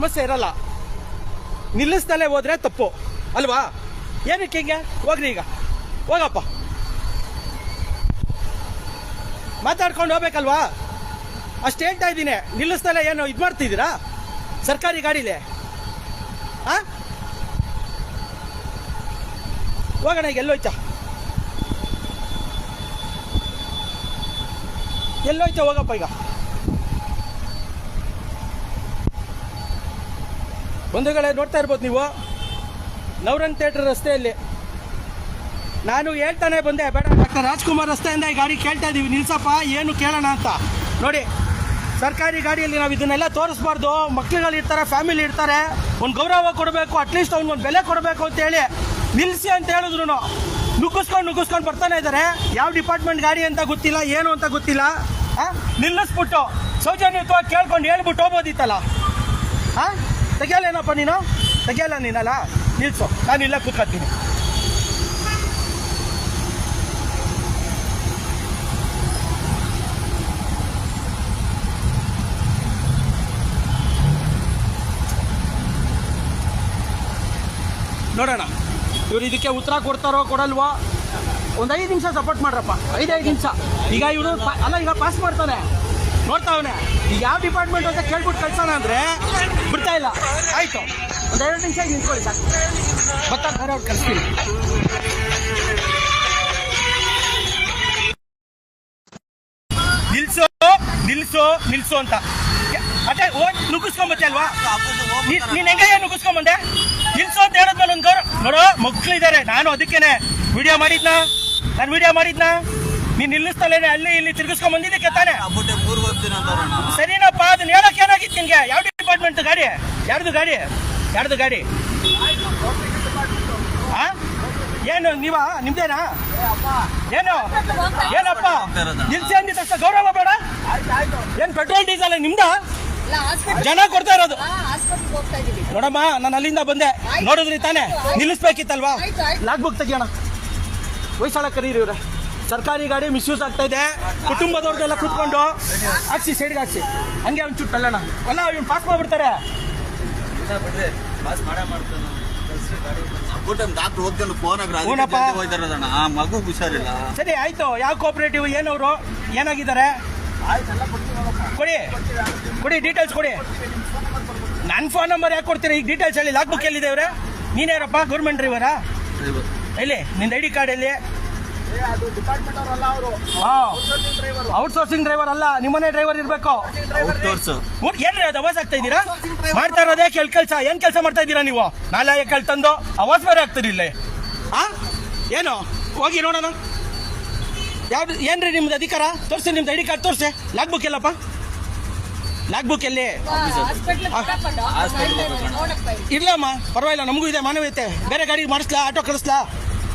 ಸಮಸ್ಯೆ ಇರಲ್ಲ. ನಿಲ್ಲಿಸ್ದಲೇ ಹೋದ್ರೆ ತಪ್ಪು. ಅಲ್ವಾ? ಏನಕ್ಕೆ ಹಿಂಗೆ? ಹೋಗ್ರಿ ಈಗ. ಹೋಗಪ್ಪ. ಮಾತಾಡ್ಕೊಂಡು ಹೋಗ್ಬೇಕಲ್ವಾ? ಅಷ್ಟು ಹೇಳ್ತಾ ಇದ್ದೀನಿ. ನಿಲ್ಲಿಸ್ದಲೇ ಏನು ಇದು ಮಾಡ್ತಿದ್ದೀರಾ? ಸರ್ಕಾರಿ ಗಾಡಿಲಿ. ಆ? ಹೋಗೋಣ ಈಗ, ಎಲ್ಲೋಯ್ತಾ? ಎಲ್ಲೋಯ್ತಾ, ಹೋಗಪ್ಪ ಈಗ. ಬಂಧುಗಳೇ, ನೋಡ್ತಾ ಇರ್ಬೋದು ನೀವು. ನವರನ್ ಥಿಯೇಟರ್ ರಸ್ತೆಯಲ್ಲಿ. ನಾನು ಹೇಳ್ತಾನೆ ಬಂದೆ, ಬೇಡ, ಡಾಕ್ಟರ್ ರಾಜ್ಕುಮಾರ್ ರಸ್ತೆಯಿಂದ ಈ ಗಾಡಿ ಕೇಳ್ತಾ ಇದ್ದೀವಿ ನಿಲ್ಸಪ್ಪ, ಏನು ಕೇಳೋಣ ಅಂತ. ನೋಡಿ, ಸರ್ಕಾರಿ ಗಾಡಿಯಲ್ಲಿ ನಾವು ಇದನ್ನೆಲ್ಲ ತೋರಿಸ್ಬಾರ್ದು. ಮಕ್ಳುಗಳು ಇರ್ತಾರೆ, ಫ್ಯಾಮಿಲಿ ಇರ್ತಾರೆ. ಒಂದು ಗೌರವ ಕೊಡಬೇಕು ಅಟ್ಲೀಸ್ಟ್ ಅವ್ನಿಗೊಂದು ಬೆಲೆ ಕೊಡಬೇಕು ಅಂತ ಹೇಳಿ ನಿಲ್ಲಿಸಿ ಅಂತ ಹೇಳಿದ್ರು ನುಗ್ಗಿಸ್ಕೊಂಡು ನುಗ್ಗಿಸ್ಕೊಂಡು ಬರ್ತಾನೆ ಇದ್ದಾರೆ ಯಾವ ಡಿಪಾರ್ಟ್ಮೆಂಟ್ ಗಾಡಿ ಅಂತ ಗೊತ್ತಿಲ್ಲ, ಏನು ಅಂತ ಗೊತ್ತಿಲ್ಲ. ಹಾಂ ನಿಲ್ಲಿಸ್ಬಿಟ್ಟು. ಸೌಜನ್ಯತ್ವ ಕೇಳ್ಕೊಂಡು ಹೇಳ್ಬಿಟ್ಟು ಹೋಗ್ಬೋದಿತ್ತಲ್ಲ. ಹಾ ತೆಗಿಯಲ್ಲೇನಪ್ಪ ನೀನು? ತೆಗಿಯಲ್ಲ ನೀನಲ್ಲ ನಿಲ್ಸು. ನಾನು ಇಲ್ಲೇ ಕೂತ್ಕೊತೀನಿ. ನೋಡೋಣ. ಇವ್ರು ಇದಕ್ಕೆ ಉತ್ತರ ಕೊಡ್ತಾರೋ ಕೊಡಲ್ವಾ? ಒಂದು ಐದು ನಿಮಿಷ ಸಪೋರ್ಟ್ ಮಾಡ್ರಪ್ಪ. ಐದೈದು ನಿಮಿಷ. ಈಗ ಇವನು ಅಲ್ಲ, ಈಗ ಪಾಸ್ ಮಾಡ್ತಾನೆ. ನೋಡ್ತಾವನೆ ಯಾವ ಡಿಪಾರ್ಟ್ಮೆಂಟ್ ಅಂತ ಕೇಳ್ಬಿಟ್ಟು ಕಳ್ಸೋಣ ಅಂದ್ರೆ ಬಿಡ್ತಾ ಇಲ್ಲ. ಆಯ್ತು. ಒಂದು ಎರಡು ನಿಮಿಷ ನಿಂತ್ಕೊಳ್ಳಿ ಸರ್ ಗೊತ್ತಾಗ್ತಾರೆ ಅವ್ರು ಕಳಿಸ್ತೀನಿ ನಿಲ್ಸು ನಿಲ್ಸು ನಿಲ್ಸು ಅಂತ. ಅದೇ ಹೋಗಿ ನುಗ್ಗಿಸ್ಕೊಂಬತ್ತೆ ಅಲ್ವಾ? ನೀನ್ ಹೆಂಗ ನುಗ್ಗಿಸ್ಕೊಂಬಂದೆ? ನಿಲ್ಸೋ ಅಂತ ಹೇಳಿದ್ಮೇಲೆ ಒಂದು ಗೌರವ ನೋಡೋ ಮಕ್ಳು ಇದ್ದಾರೆ ನಾನು ಅದಕ್ಕೇನೆ. ವಿಡಿಯೋ ಮಾಡಿದ್ನಾ? ನಾನು ವಿಡಿಯೋ ಮಾಡಿದ್ನಾ? ನೀನ್ ನಿಲ್ಲಿಸ್ತಲೇನೆ ಅಲ್ಲಿ ಇಲ್ಲಿ ತಿರ್ಗಿಸ್ಕೊಂಡ್ ಬಂದಿದ್ದಕ್ಕೆ ತಾನೆ ಸರಿನಪ್ಪ ಅದನ್ನ ಹೇಳಕ್ ಏನಾಗಿತ್ತು ನಿನ್ಗೆ ಯಾವ ಡಿಪಾರ್ಟ್ಮೆಂಟ್ ಗಾಡಿ? ಯಾರ್ದು ಗಾಡಿ? ಯಾರ್ದು ಗಾಡಿ? ಆ? ಏನು ನೀವ? ನಿಮ್ದೇನಾ? ಏನು? ಏನಪ್ಪ? ನಿಲ್ಸಿ ಅಂದಿದ ತಕ್ಷಣ ಗೌರವ ಬೇಡ? ಏನ್ ಪೆಟ್ರೋಲ್ ಡೀಸೆಲ್ ನಿಮ್ದ? ಜನ ಕೊಡ್ತಾ ಇರೋದು. ನೋಡಮ್ಮ ನಾನು ಅಲ್ಲಿಂದ ಬಂದೆ. ನೋಡಿದ್ರಿ ತಾನೆ? ನಿಲ್ಲಿಸ್ಬೇಕಿತ್ತಲ್ವಾ. Log book ತೆಗಿಯೋಣ. ವಯಸ್ಸಾಳ ಕರೀರಿ ಇವ್ರೆ. ಸರ್ಕಾರಿ ಗಾಡಿ ಮಿಸ್ಯೂಸ್ ಆಗ್ತಾ ಇದೆ. ಕುಟುಂಬದವ್ರದ್ದೆಲ್ಲ ಕೂತ್ಕೊಂಡು ಹಾಕ್ಸಿ ಸೈಡ್ಗೆ ಹಾಕ್ಸಿ. ಹಂಗೆ ಒಂಚೂರು ತಳ್ಳೋಣ ಅಲ್ಲ ಇವ್ನು ಪಾಸ್ ಮಾಡ್ಬಿಡ್ತಾರೆ. ಮಗು ಹುಷಾರಿಲ್ಲ ಸರಿ ಆಯ್ತು. ಯಾವ ಕೋಪರೇಟಿವ್ ಏನವರು ಏನಾಗಿದ್ದಾರೆ? ಕೊಡಿ. ಕೊಡಿ ಡೀಟೇಲ್ಸ್ ಕೊಡಿ. ನನ್ನ ಫೋನ್ ನಂಬರ್ ಯಾಕೆ ಕೊಡ್ತೀರಿ? ಈಗ ಡೀಟೇಲ್ಸ್ ಹೇಳಿ. ಲಾಕ್ ಬುಕ್ ಎಲ್ಲಿದೆ ನೀನೇರಪ್ಪ ಗೌರ್ಮೆಂಟ್ ಡ್ರೈವರಾ ಇಲ್ಲಿ ನಿಂದ ಐ ಡಿ ಕಾರ್ಡ್ ಎಲ್ಲಿ ಔಟ್ ಸೋರ್ಸಿಂಗ್ ಡ್ರೈವರ್ ಅಲ್ಲ ನಿಮ್ಮನೆ ಡ್ರೈವರ್ ಇರಬೇಕು. ತೋರ್ಸು ಏನ್ರಿ ಅದು ಅವಾಸ್ ಆಗ್ತಾ ಇದ್ದೀರಾ? ಮಾಡ್ತಾ ಇರೋದೇ ಕೆಲ್ ಕೆಲಸ ಏನ್ ಕೆಲಸ ಮಾಡ್ತಾ ಇದ್ದೀರಾ ನೀವು? ನಾಳೆ ಕೆಲ್ ತಂದು ಅವಾಸ್ ಬೇರೆ ಆಗ್ತೀರಿ ಇಲ್ಲಿ. ಆ? ಏನು? ಹೋಗಿ ನೋಡೋಣ. ಯಾವ್ದು ಏನ್ರಿ ನಿಮ್ದು ಅಧಿಕಾರ? ತೋರಿಸಿ ನಿಮ್ದು ಐ ಡಿ ಕಾರ್ಡ್ ತೋರಿಸಿ. ಲಾಗ್ ಬುಕ್ ಎಲ್ಲಪ್ಪ ಲಾಗ್ ಬುಕ್ ಎಲ್ಲಿ. ಇರ್ಲಮ್ಮ ಪರವಾಗಿಲ್ಲ ನಮಗೂ ಇದೆ ಮಾನವೀಯತೆ. ಬೇರೆ ಗಾಡಿ ಮಾಡಿಸ್ಲಾ ಆಟೋ ಕಳಿಸ್ಲಾ?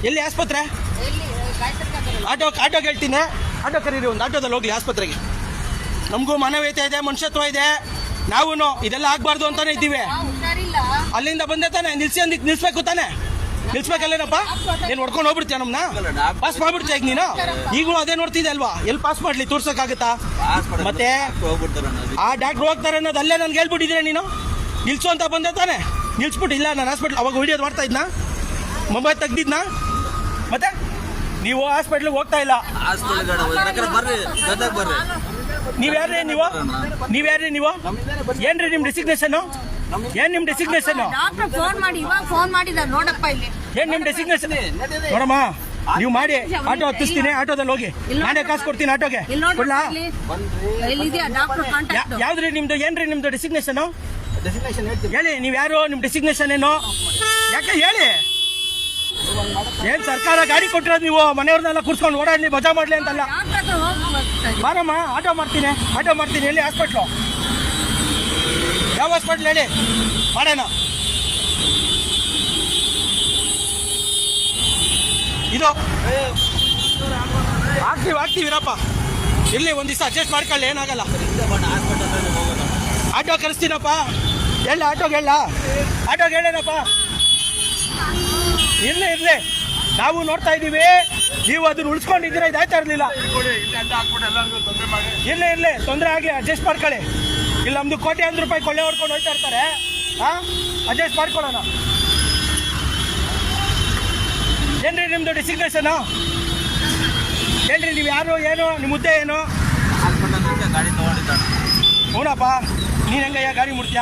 ಎಲ್ಲಿ ಆಸ್ಪತ್ರೆ? ನಗರ. ಆಟೋ ಕೇಳ್ತೀನಿ. ಹೇಳ್ತೀನಿ ಆಟೋ ಕರೀರಿ ಒಂದು ಆಟೋದಲ್ಲಿ ಹೋಗ್ಲಿ ಆಸ್ಪತ್ರೆಗೆ. ನಮಗೂ ಮಾನವೀಯತೆ ಇದೆ ಮನುಷ್ಯತ್ವ ಇದೆ. ನಾವು ಇದೆಲ್ಲ ಆಗ್ಬಾರ್ದು ಅಂತಾನೆ ಇದ್ದೀವಿ. ಅಲ್ಲಿಂದ ಬಂದೆ ತಾನೆ ನಿಲ್ಸಿ ಅಂದಿಕ್ ನಿಲ್ಸ್ಬೇಕು ತಾನೆ. ನಿಲ್ಸ್ಬೇಕಲ್ಲೇನಪ್ಪ? ನೀನ್ ಹೊಡ್ಕೊಂಡು ಹೋಗ್ಬಿಡ್ತೀಯ ನಮ್ನ? ಪಾಸ್ ಮಾಡ್ಬಿಡ್ತೀಯ ಈಗ ನೀನು? ಈಗಲೂ ಅದೇ ನೋಡ್ತಿದ್ದೆ ಅಲ್ವಾ? ಎಲ್ಲಿ ಪಾಸ್ ಮಾಡ್ಲಿ ತೋರ್ಸಕ್ಕಾಗತ್ತಾ? ಆಗುತ್ತಾ ಮತ್ತೆ? ಆ ಡಾಕ್ಟರ್ ಹೋಗ್ತಾರೆ ಅನ್ನೋದು ಅಲ್ಲೇ ನನ್ಗೆ ಹೇಳ್ಬಿಟ್ಟಿದ್ರೆ ನೀನು? ನಿಲ್ಸು ಅಂತ ಬಂದೆ ತಾನೆ. ನಿಲ್ಸ್ಬಿಟ್ಟು ಇಲ್ಲ ನಾನು ಹಾಸ್ಪಿಟ್ಲ್ ಅವಾಗ ವಿಡಿಯೋದು ಮಾಡ್ತಾ ಇದ್ನಾ? ಮೊಬೈಲ್ ತೆಗ್ದಿದ್ನಾ? ಮತ್ತೆ? ನೀವು ಹಾಸ್ಪಿಟ್ಲಿಗೆ ಹೋಗ್ತಾ ಇಲ್ಲ. ಹಾಸ್ಪಿಟಲ್ ಬರ್ರಿ ಬರ್ರಿ. ನೀವ್ಯಾರ್ರಿ ನೀವು? ನೀವ್ಯಾರ್ರಿ ನೀವು? ಏನ್ರಿ ನಿಮ್ ಡೆಸಿಗ್ನೇಷನ್ ಏನ್ ನಿಮ್ ಡೆಸಿಗ್ನೇಷನ್ ಡಾಕ್ಟರ್ ಫೋನ್ ಮಾಡಿ ಇವಾಗ ಫೋನ್ ಮಾಡಿದ ನೋಡಪ್ಪ ಇಲ್ಲಿ. ಏನ್ ನಿಮ್ ಡೆಸಿಗ್ನೇಷನ್ ನೋಡಮ್ಮ ನೀವು ಮಾಡಿ ಆಟೋ ಹತ್ತಿಸ್ತೀನಿ ಆಟೋದಲ್ಲಿ ಹೋಗಿ. ನಾನೇ ಕಾಸು ಕೊಡ್ತೀನಿ ಆಟೋಗೆ. ಕೊಡ್ಲಾ? ಯಾವ್ದ್ರಿ ನಿಮ್ದು ಏನ್ರಿ ನಿಮ್ದು ಡೆಸಿಗ್ನೇಷನ್ ಹೇಳಿ ನೀವ್ ಯಾರು? ನಿಮ್ ಡೆಸಿಗ್ನೇಷನ್ ಏನು? ಯಾಕೆ ಹೇಳಿ? ಏನ್ ಸರ್ಕಾರ ಗಾಡಿ ಕೊಟ್ಟಿರೋದು ನೀವು? ಮನೆಯವ್ರನ್ನೆಲ್ಲ ಕೂರ್ಸ್ಕೊಂಡು ಓಡಾಡ್ಲಿ, ಮಜಾ ಮಾಡ್ಲಿ ಅಂತಲ್ಲ. ಬಾರಮ್ಮ, ಆಟೋ ಮಾಡ್ತೀನಿ ಆಟೋ ಮಾಡ್ತೀನಿ. ಎಲ್ಲಿ? ಹಾಸ್ಪಿಟ್ಲು. ಯಾವ ಹಾಸ್ಪಿಟ್ಲ್ ಹೇಳಿ? ಮಾಡೋಣ. ಇದು. ಆಗ್ತೀವಿ ಆಗ್ತೀವಿ ಇರಪ್ಪ. ಇಲ್ಲಿ ಒಂದ್ ದಿವಸ ಅಡ್ಜಸ್ಟ್ ಮಾಡ್ಕೊಳ್ಳಿ, ಏನಾಗಲ್ಲ. ಆಟೋ ಕಳಿಸ್ತೀನಪ್ಪ ಎಲ್ಲ ಆಟೋಗೆ ಹೇಳ ಆಟೋಗೆ ಹೇಳೇನಪ್ಪ ಇರ್ಲಿ ಇರ್ಲಿ ನಾವು ನೋಡ್ತಾ ಇದ್ದೀವಿ. ನೀವು ಅದನ್ನ ಉಳಿಸ್ಕೊಂಡಿದ್ದೀರಾ ಇದಾಯ್ತಾ ಇರಲಿಲ್ಲ? ಇರ್ಲಿ ಇರ್ಲಿ, ತೊಂದರೆ ಆಗಿ ಅಡ್ಜಸ್ಟ್ ಮಾಡ್ಕೊಳ್ಳಿ. ಇಲ್ಲಿ, ನಮ್ದು ಕೋಟ್ಯಾಂತರ ರೂಪಾಯಿ ಕೊಳ್ಳೆ ಹೊಡ್ಕೊಂಡು ಹೋಗ್ತಾ ಇರ್ತಾರೆ. ಹಾ? ಅಡ್ಜಸ್ಟ್ ಮಾಡ್ಕೊಳ್ಳೋಣ. ಏನ್ರಿ ನಿಮ್ದು ಡಿಸಿಗ್ನೇಷನ್ ಹೇಳ್ರಿ ನೀವು ಯಾರು, ಏನು ನಿಮ್ಮ ಮುದ್ದೆ ಏನು? ಹೌನಪ್ಪ ನೀನು ಹೆಂಗಯ್ಯ, ಗಾಡಿ ಮುಡ್ತೀಯ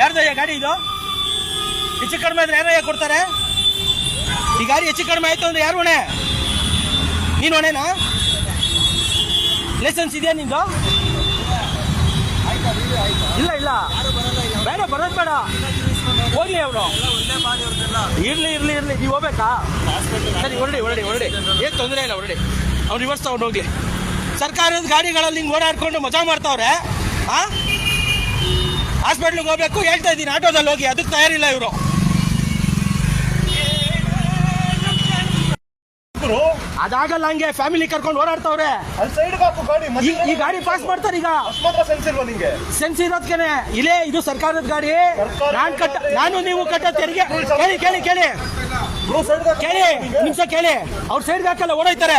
ಯಾರ್ದಯ್ಯ ಗಾಡಿ ಇದು? ಹೆಚ್ಚು ಕಡಿಮೆ ಆದ್ರೆ ಯಾರಯ್ಯ ಕೊಡ್ತಾರೆ? ಈ ಗಾಡಿ ಹೆಚ್ಚು ಕಡಿಮೆ ಆಯ್ತು ಅಂದ್ರೆ ಯಾರು ಹೊಣೆ? ನೀನು ಹೊಣೆನಾ? ಲೈಸೆನ್ಸ್ ಇದೆಯಾ ನಿಂದು? ಇಲ್ಲ ಇಲ್ಲ. ಬೇಡ, ಬರೋದು ಬೇಡ. ಹೋಗ್ಲಿ ಅವರು ಇರ್ಲಿ ಇರ್ಲಿ ಇರ್ಲಿ. ನೀವು ಹೋಗ್ಬೇಕಾ? ಸರಿ, ಹೊರಡಿ ಹೊರಡಿ ಹೊರಡಿ. ಏನು ತೊಂದರೆ ಇಲ್ಲ, ಹೊರಡಿ. ಅವ್ರು ರಿವರ್ಸ್ ತಗೊಂಡು ಹೋಗ್ಲಿ. ಸರ್ಕಾರದ ಗಾಡಿಗಳಲ್ಲಿ ಹಿಂಗೆ ಓಡಾಡ್ಕೊಂಡು ಮಜಾ ಮಾಡ್ತಾವ್ರೆ, ಆ? ಹಾಸ್ಪಿಟ್ಲಿಗೆ ಹೋಗ್ಬೇಕು ಹೇಳ್ತಾ ಇದ್ದೀನಿ. ಆಟೋದಲ್ಲಿ ಹೋಗಿ ಅದಕ್ಕೆ ತಯಾರಿಲ್ಲ ಇವರು. ಅದಾಗಲ್ಲ ಹಂಗೆ ಫ್ಯಾಮಿಲಿ ಕರ್ಕೊಂಡು ಓಡಾಡ್ತಾವ್ರೆ. ಈ- ಗಾಡಿ ಪಾಸ್ ಮಾಡ್ತಾರೆ ಈಗ. ಸೆನ್ಸ್ ಇಲ್ವಾ ನಿಂಗೆ? ಸೆನ್ಸ್ ಇರೋದ್ಕೇನೆ. ಇಲ್ಲೇ ಇದು ಸರ್ಕಾರದ ಗಾಡಿ. ನಾನು ಕಟ್ಟ ನಾನು ನೀವು ಕಟ್ಟ ತೆರಿಗೆ ಕೇಳಿ ಕೇಳಿ ಕೇಳಿ. ಕೇಳಿ ನಿಮಿಷ ಕೇಳಿ. ಅವ್ರ ಸೈಡ್ ಹಾಕಲ್ಲ ಓಡೋಯ್ತಾರೆ.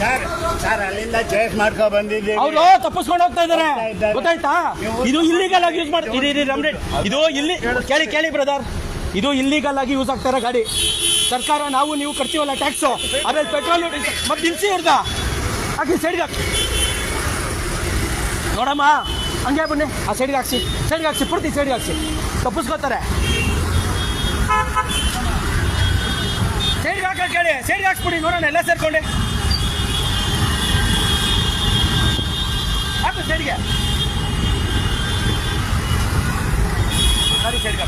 ಸರ್ ಸರ್ ಅಲ್ಲಿಂದ ಚೇಸ್ ಮಾಡ್ಕೊ ಬಂದಿದ್ದೀವಿ. ಅವರು ತಪ್ಪಿಸ್ಕೊಂಡು ಹೋಗ್ತಾ ಇದಾರೆ ಗೊತ್ತಾಯ್ತಾ? ಇದು ಇಲ್ಲಿಗಲ್ ಆಗಿ ಯೂಸ್ ಮಾಡ್ತೀರಿ. ಇದು ಇಲ್ಲಿ ಕೇಳಿ ಕೇಳಿ ಬ್ರದರ್ ಇದು ಇಲ್ಲಿಗಲ್ ಆಗಿ ಯೂಸ್ ಆಗ್ತಾ ಇರೋ ಗಾಡಿ. ಸರ್ಕಾರ ನಾವು ನೀವು ಕಟ್ತೀವಲ್ಲ ಟ್ಯಾಕ್ಸು ಆಮೇಲೆ ಪೆಟ್ರೋಲ್ ಮತ್ತೆ ನಿಲ್ಸಿ ಇರ್ದ ಹಾಕಿ ಸೈಡ್ಗೆ ಹಾಕಿ. ನೋಡಮ್ಮ ಹಂಗೆ ಬನ್ನಿ. ಆ ಸೈಡ್ಗೆ ಹಾಕ್ಸಿ ಸೈಡ್ಗೆ ಹಾಕ್ಸಿ ಪೂರ್ತಿ ಸೈಡ್ಗೆ ಹಾಕ್ಸಿ. ತಪ್ಪಿಸ್ಕೋತಾರೆ. ಸೈಡ್ಗೆ ಹಾಕಿ ಕೇಳಿ ಸೈಡ್ಗೆ ಹಾಕ್ಸ್ಬಿಡಿ, ನೋಡೋಣ, ಎಲ್ಲ ಸೇರ್ಕೊಂಡೆ. ಹಾಕು ಸೈಡ್ಗೆ ಸರಿ ಸೈಡ್ಗೆ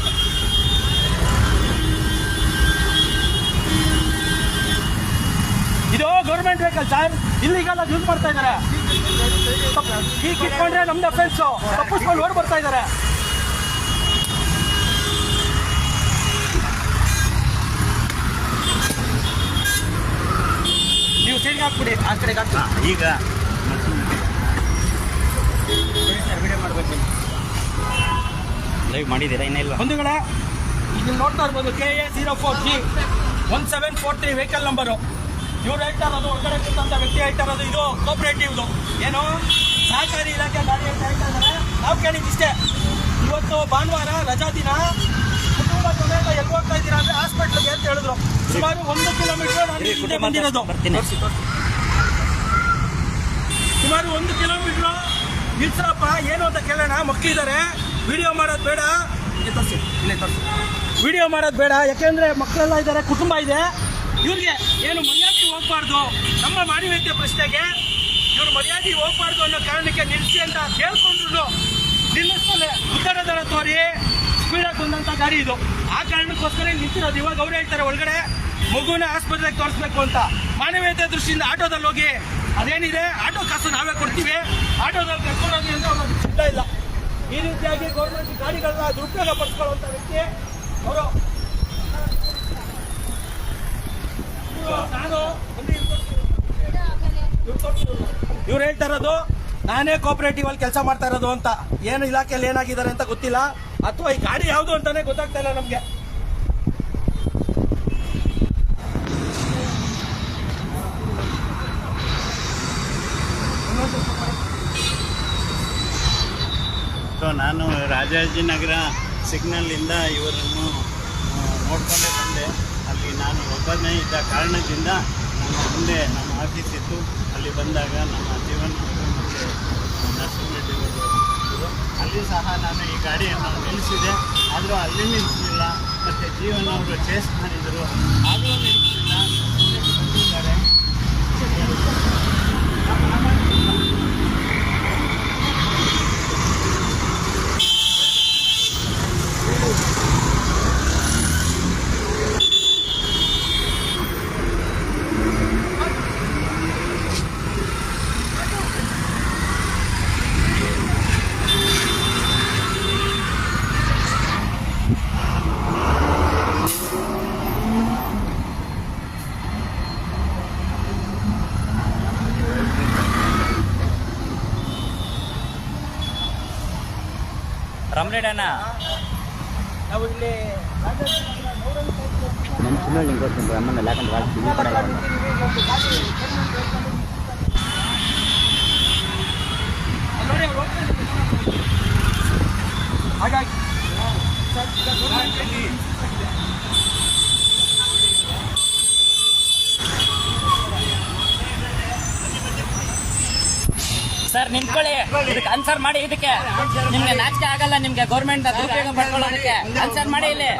ಇದು ಗೌರ್ಮೆಂಟ್ ವೆಹಿಕಲ್ ಸರ್ ಇಲ್ಲಿಗೆಲ್ಲ ಯೂಸ್ ಮಾಡ್ತಾ ಇದ್ದಾರೆ. ಈಗ ಇಟ್ಕೊಂಡ್ರೆ ನಮ್ದು ಅಫೆನ್ಸು ತಪ್ಪಿಸ್ಕೊಂಡು ಓಡ್ ಬರ್ತಾ ಇದ್ದಾರೆ. ಸೈಡ್ಗೆ ಹಾಕ್ಬಿಡಿ ಆ ಕಡೆಗೆ ಹಾಕಿ ಈಗ ಲೈವ್ ಮಾಡಿದ್ದೀರಾ ಒಂದು ಬಂಧುಗಳೇ ಇಲ್ಲಿ ನೋಡ್ತಾ ಇರ್ಬೋದು K A zero four G one seven four three vehicle number ಇವ್ರು ಹೇಳ್ತಾ ಇರೋದು ಹೊರಗಡೆ ಕೂತಂಥ ವ್ಯಕ್ತಿ ಹೇಳ್ತಾ ಇರೋದು ಇದು ಕೋಪರೇಟಿವ್ದು ಏನು? ಸಹಕಾರಿ ಇಲಾಖೆ ಗಾಡಿ ಅಂತ ಹೇಳ್ತಾ ಇದ್ದಾರೆ. ನಾವು ಕೇಳಿದ್ದಿಷ್ಟೇ ಇವತ್ತು ಭಾನುವಾರ ರಜಾ ದಿನ. ಕುಟುಂಬ ಸಮೇತ ಎಲ್ಲಿ ಹೋಗ್ತಾ ಇದ್ದೀರಾ? ಹಾಸ್ಪಿಟ್ಲಿಗೆ ಅಂತ ಹೇಳಿದ್ರು. ಸುಮಾರು ಒಂದು ಕಿಲೋಮೀಟರ್ ನಾನು ಹಿಂದೆ ಬಂದಿರೋದು. ಸುಮಾರು ಒಂದು ಕಿಲೋಮೀಟರ್ ನಿಲ್ಸಪ್ಪ ಏನು ಅಂತ ಕೇಳೋಣ. ಮಕ್ಕಳಿದ್ದಾರೆ ವಿಡಿಯೋ ಮಾಡೋದು ಬೇಡ. ಇಲ್ಲಿ ತೋರ್ಸಿ ಇಲ್ಲೇ ತೋರ್ಸಿ. ವಿಡಿಯೋ ಮಾಡೋದು ಬೇಡ. ಯಾಕೆಂದ್ರೆ ಮಕ್ಕಳೆಲ್ಲ ಇದ್ದಾರೆ ಕುಟುಂಬ ಇದೆ. ಇವ್ರಿಗೆ ಏನು ಮರ್ಯಾದೆ ಹೋಗ್ಬಾರ್ದು. ನಮ್ಮ ಮಾನವೀಯತೆ ಪ್ರಶ್ನೆಗೆ ಇವ್ರು ಮರ್ಯಾದೆ ಹೋಗ್ಬಾರ್ದು ಅನ್ನೋ ಕಾರಣಕ್ಕೆ ನಿಲ್ಲಿಸಿ ಅಂತ ಕೇಳ್ಕೊಂಡ್ರು ನಿಲ್ಲಿಸ್ತಾರೆ. ಉತ್ತರ ದರ ತೋರಿ. ಸ್ಪೀಡಾಗಿ ಬಂದಂಥ ಗಾಡಿ ಇದು. ಆ ಕಾರಣಕ್ಕೋಸ್ಕರ ನಿಂತಿರೋದು. ಇವಾಗ ಅವ್ರು ಹೇಳ್ತಾರೆ, ಒಳಗಡೆ ಮಗುನ ಆಸ್ಪತ್ರೆಗೆ ತೋರಿಸ್ಬೇಕು ಅಂತ. ಮಾನವೀಯತೆ ದೃಷ್ಟಿಯಿಂದ ಆಟೋದಲ್ಲಿ ಹೋಗಿ, ಅದೇನಿದೆ? ಆಟೋ ಕಾಸು ನಾವೇ ಕೊಡ್ತೀವಿ. ಆಟೋದಲ್ಲಿ ಕರ್ಕೊಂಡೋಗಿ ಅಂತ ಅವ್ರಿಗೆ ಸಿದ್ಧ ಇಲ್ಲ. ಈ ರೀತಿಯಾಗಿ ಗೌರ್ಮೆಂಟ್ ಗಾಡಿಗಳನ್ನ ದುರುಪಯೋಗ ಪಡಿಸ್ಕೊಳ್ಳುವಂಥ ವ್ಯಕ್ತಿ ಅವರು. ನಾನು ಇವ್ರು ಹೇಳ್ತಾ ಇರೋದು, ನಾನೇ ಕೋಪರೇಟಿವ್ ಅಲ್ಲಿ ಕೆಲಸ ಮಾಡ್ತಾ ಇರೋದು ಅಂತ. ಏನು ಇಲಾಖೆಯಲ್ಲಿ ಏನಾಗಿದ್ದಾರೆ ಅಂತ ಗೊತ್ತಿಲ್ಲ. ಅಥವಾ ಈ ಗಾಡಿ ಯಾವುದು ಅಂತಾನೆ ಗೊತ್ತಾಗ್ತಾ ಇಲ್ಲ ನಮ್ಗೆ ನಾನು ರಾಜಾಜಿನಗರ ಸಿಗ್ನಲ್ಲಿಂದ ಇವರನ್ನು ನೋಡ್ಕೊಂಡೆ ಬಂದೆ ಅಲ್ಲಿ ನಾನು ಒಬ್ಬನೇ ಇದ್ದ ಕಾರಣದಿಂದ ನಮ್ಮ ಮುಂದೆ ನಮ್ಮ ಆಫೀಸ್ ಇತ್ತು ಅಲ್ಲಿ ಬಂದಾಗ ನಮ್ಮ ಜೀವನ ಮತ್ತು ನರಸಿಂಹರೆಡ್ಡಿ. ಅಲ್ಲಿ ಸಹ ನಾನು ಈ ಗಾಡಿಯನ್ನು ನಿಲ್ಲಿಸಿದೆ. ಆದರೂ ಅಲ್ಲಿ ನಿಲ್ಲಿಸಲಿಲ್ಲ ಮತ್ತು ಜೀವನ ಅವರು ಚೇಸ್ ಮಾಡಿದರು. ಆಗಲೂ ನಿಲ್ಲಿಸಲಿಲ್ಲ ಮುಂದೆ ಬಂದಿದ್ದಾರೆ ರಮ್ರೇಡಣ್ಣ ನಾವು ಇಲ್ಲಿ ನಮ್ಮ ಚಿನ್ನ ಲಿಂಕ್ ಕೊಡ್ತೀನಿ ಅಮ್ಮನ ಯಾಕಂದ್ರೆ ಭಾಳ ಕಿವಿ ಪಡಲ್ಲ ಅವ್ನು. ನೋಡಿ ಅವ್ರು ಹೋಗ್ತಾ ಇದ್ದಾರೆ. ಹಾಗಾಗಿ ಸರ್, ನಿಂತ್ಕೊಳ್ಳಿ. ಇದಕ್ಕೆ ಆನ್ಸರ್ ಮಾಡಿ ಇದಕ್ಕೆ. ನಿಮ್ಗೆ ನಾಚಿಕೆ ಆಗಲ್ಲ ನಿಮ್ಗೆ ಗೌರ್ಮೆಂಟ್ ದುರುಪಯೋಗ ಪಡ್ಕೊಳ್ಳೋದಕ್ಕೆ. ಆನ್ಸರ್ ಮಾಡಿ ಇಲ್ಲಿ.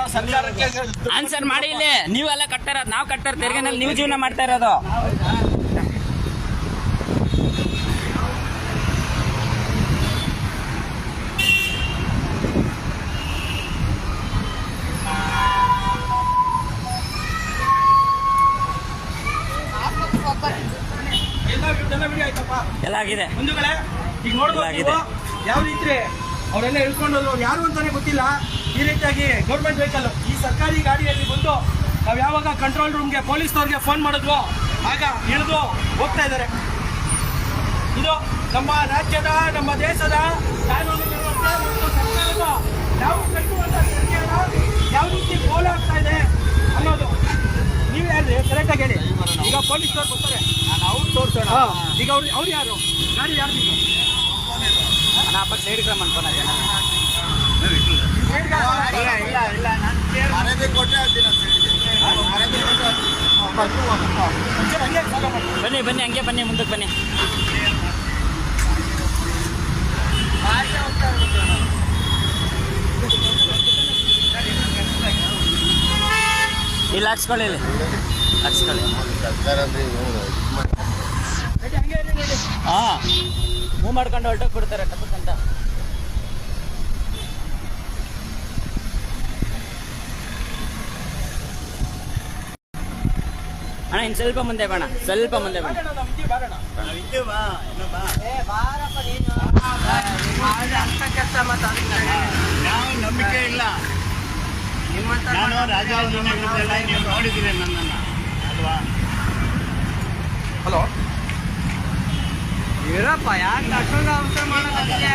ಆನ್ಸರ್ ಮಾಡಿ ಇಲ್ಲಿ. ನೀವೆಲ್ಲ ಕಟ್ಟಾರ ನಾವು ಕಟ್ಟಾರ ತೆರಿಗೆನಲ್ಲಿ ನೀವು ಜೀವನ ಮಾಡ್ತಾ ಇರೋದು ಎಲ್ಲ ಎಲ್ಲ ವಿಡಿಯೋ ಆಯ್ತಪ್ಪ ಎಲ್ಲ ಆಗಿದೆ. ಬಂಧುಗಳೇ ಈಗ ನೋಡಬಹುದು. ಯಾವ ರೀತಿ ಅವರೆಲ್ಲ ಹೋದ್ರು ಯಾರು ಅಂತಾನೆ ಗೊತ್ತಿಲ್ಲ. ಈ ರೀತಿಯಾಗಿ ಗೌರ್ಮೆಂಟ್ ವೆಹಿಕಲ್ ಈ ಸರ್ಕಾರಿ ಗಾಡಿಯಲ್ಲಿ ಬಂದು ನಾವು ಯಾವಾಗ ಕಂಟ್ರೋಲ್ ರೂಮ್ಗೆ ಪೊಲೀಸ್ನವ್ರಿಗೆ ಫೋನ್ ಮಾಡಿದ್ವೋ ಆಗ ಇಳಿದು ಹೋಗ್ತಾ ಇದ್ದಾರೆ. ಇದು ನಮ್ಮ ರಾಜ್ಯದ ನಮ್ಮ ದೇಶದ ಮತ್ತು ಸರ್ಕಾರದ ನಾವು ಯಾವ ರೀತಿ ಪೋಲ್ ಆಗ್ತಾ ಇದೆ ಅನ್ನೋದು ನೀವು ಹೇಳಿ ಕರೆಕ್ಟಾಗಿ ಹೇಳಿ. ಈಗ ಪೊಲೀಸ್ನವ್ರು ಬರ್ತಾರೆ. ನಾನು ಅವ್ರು ತೋರ್ಸೋಣ. ಹಾ, ಈಗ ಅವ್ರು ಅವ್ರು ಯಾರು? ಗಾಡಿ ಯಾರು ನೀವು ಸೈಡ್ ಕ್ರಮ ಅನ್ಕೋಣ ಇಲ್ಲ ಇಲ್ಲ ಇಲ್ಲ ನಾನು ಕೊಟ್ಟೆ ಆಗ್ತೀನಿ. ಬನ್ನಿ ಬನ್ನಿ ಹಂಗೆ ಬನ್ನಿ ಮುಂದಕ್ಕೆ ಬನ್ನಿ. ಇಲ್ಲಿ ಹಾಕ್ಸ್ಕೊಳ್ಳಿ ಇಲ್ಲಿ. ಹಾಕ್ಸ್ಕೊಳ್ಳಿ. ಹಾ ಮೂವ್ ಮಾಡ್ಕೊಂಡು ಹೊರಟೋಗಿ ಬಿಡ್ತಾರೆ ಟಪಕ್ಕಂತ ಅಣ್ಣ ಇನ್ನು ಸ್ವಲ್ಪ ಮುಂದೆ ಬೇಡ ಸ್ವಲ್ಪ ಮುಂದೆ ಬೇಡ ನಾವು ನಂಬಿಕೆ ಇಲ್ಲ ನಾನು ನನ್ನ ನೀವು ನೋಡಿದ್ದೀರಿ ನನ್ನನ್ನು ಅಲ್ವಾ? ಹಲೋ ಇರಪ್ಪ ಯಾಕೆ ಅಷ್ಟೊಂದು ಅವಸರ ಮಾಡೋದಕ್ಕೆ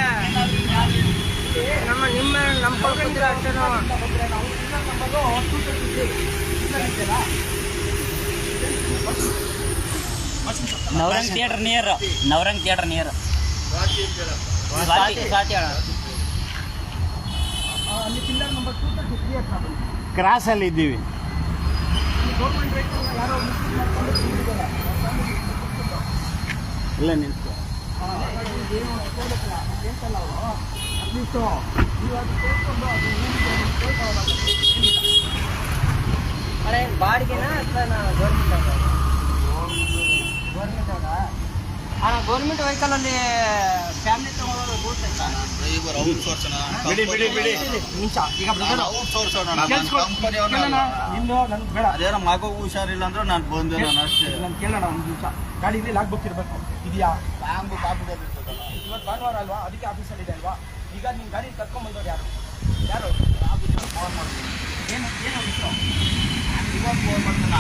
ನಮ್ಮ ನಿಮ್ಮ ನಮ್ಮ ಕೊಡ್ಕೊಂತೀರ ಅಷ್ಟೇ ನಾವು Navrang theatre near Navrang theatre near ಕ್ರಾಸಲ್ಲಿ ಇದ್ದೀವಿ. ಇಲ್ಲ ನಿಂತು ಅಟ್ಲೀಸ್ಟು ಅದು. ಅರೆ ಬಾಡಿಗೆನಾ ಅಥವಾ ಗೌರ್ಮೆಂಟ್ ಗೌರ್ಮೆಂಟ್ ಹಾಂ ಗೌರ್ಮೆಂಟ್ ವೆಹಿಕಲಲ್ಲಿ ಫ್ಯಾಮಿಲಿ ತಗೊಳ್ಳೋದು ಅವ್ರು ಬಿಡಿ ಅವ್ರು ಅದೇನೋ ಮಗು ಹುಷಾರಿಲ್ಲ ಅಂದ್ರೆ ನಾನು ಬಂದಿಲ್ಲ ಅಷ್ಟೇ. ನಾನು ಕೇಳೋಣ ಒಂದು ನಿಮಿಷ. ಗಾಡಿ ಲಾಕ್ ಬುಕ್ ಇರಬೇಕು. ಇದೆಯಾ? ಬ್ಯಾಂಕ್ ಕಾಪುದಲ್ಲಿ ಇರ್ತದಲ್ಲ. ಇವತ್ತು ಭಾನುವಾರ ಅಲ್ವಾ? ಅದಕ್ಕೆ ಆಫೀಸಲ್ಲಿ ಇದೆ ಅಲ್ವಾ? ಈಗ ನಿಮ್ಮ ಗಾಡಿ ಕರ್ಕೊಂಬಂದವ್ರು ಯಾರು? ಯಾರು? ಫೋನ್ ಮಾಡ್ತೀನಿ ಏನು ಏನು ವಿಷಯ ಇವಾಗ ಫೋನ್ ಮಾಡ್ತೀನಿ